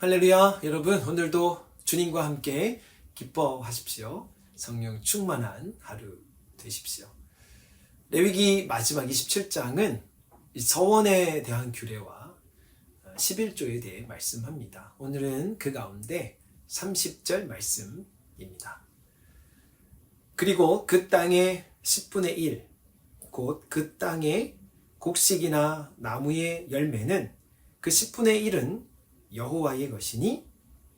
할렐루야, 여러분. 오늘도 주님과 함께 기뻐하십시오. 성령 충만한 하루 되십시오. 레위기 마지막 27장은 서원에 대한 규례와 11조에 대해 말씀합니다. 오늘은 그 가운데 30절 말씀입니다. 그리고 그 땅의 10분의 1, 곧 그 땅의 곡식이나 나무의 열매는 그 10분의 1은 여호와의 것이니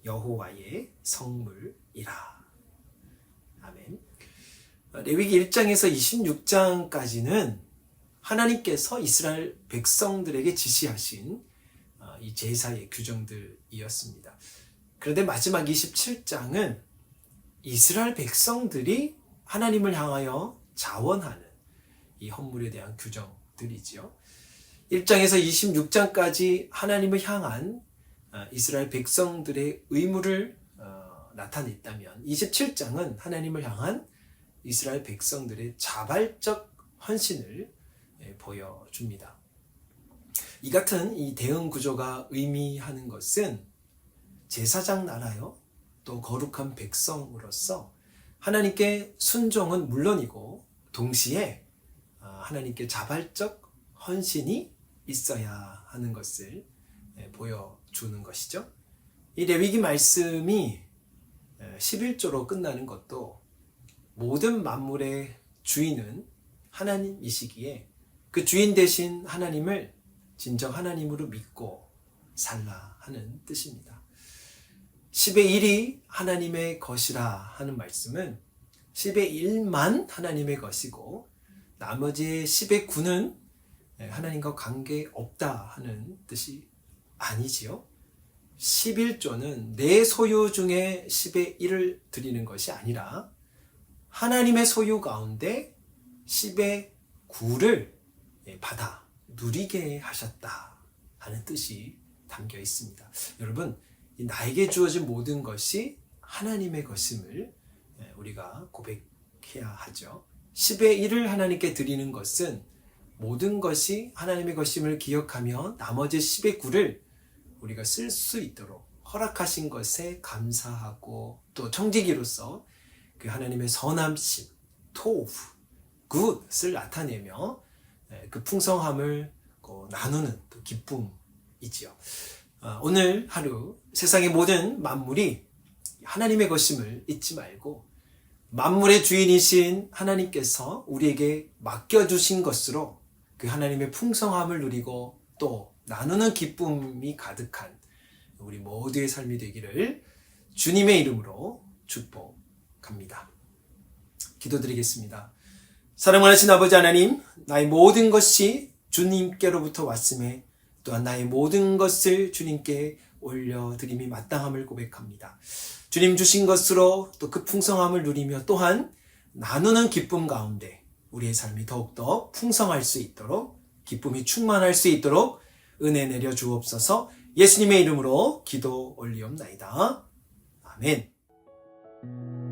여호와의 성물이라. 아멘. 레위기 1장에서 26장까지는 하나님께서 이스라엘 백성들에게 지시하신 어, 이 제사의 규정들이었습니다. 그런데 마지막 27장은 이스라엘 백성들이 하나님을 향하여 자원하는 이 헌물에 대한 규정들이지요. 1장에서 26장까지 하나님을 향한 어, 이스라엘 백성들의 의무를 어, 나타냈다면 27장은 하나님을 향한 이스라엘 백성들의 자발적 헌신을 예, 보여줍니다. 이 같은 이 대응 구조가 의미하는 것은 제사장 나라요 또 거룩한 백성으로서 하나님께 순종은 물론이고 동시에 아, 하나님께 자발적 헌신이 있어야 하는 것을 예, 보여주는 것이죠. 이 레위기 말씀이 11조로 끝나는 것도 모든 만물의 주인은 하나님이시기에 그 주인 대신 하나님을 진정 하나님으로 믿고 살라 하는 뜻입니다. 10의 1이 하나님의 것이라 하는 말씀은 10의 1만 하나님의 것이고 나머지 10의 9는 하나님과 관계 없다 하는 뜻이 아니지요. 11조는 내 소유 중에 10의 1을 드리는 것이 아니라 하나님의 소유 가운데 10의 9를 받아 누리게 하셨다 하는 뜻이 담겨 있습니다. 여러분, 나에게 주어진 모든 것이 하나님의 것임을 우리가 고백해야 하죠. 10의 1을 하나님께 드리는 것은 모든 것이 하나님의 것임을 기억하며 나머지 10의 9를 우리가 쓸 수 있도록 허락하신 것에 감사하고 또 청지기로서 그 하나님의 선함심, 토브, 굿을 나타내며 그 풍성함을 나누는 또 기쁨이지요. 어, 오늘 하루 세상의 모든 만물이 하나님의 것임을 잊지 말고 만물의 주인이신 하나님께서 우리에게 맡겨주신 것으로 그 하나님의 풍성함을 누리고 또 나누는 기쁨이 가득한 우리 모두의 삶이 되기를 주님의 이름으로 축복합니다. 기도드리겠습니다. 사랑하신 아버지 하나님, 나의 모든 것이 주님께로부터 왔음에 또한 나의 모든 것을 주님께 올려드림이 마땅함을 고백합니다. 주님 주신 것으로 또 그 풍성함을 누리며 또한 나누는 기쁨 가운데 우리의 삶이 더욱더 풍성할 수 있도록 기쁨이 충만할 수 있도록 은혜 내려 주옵소서 예수님의 이름으로 기도 올리옵나이다. 아멘.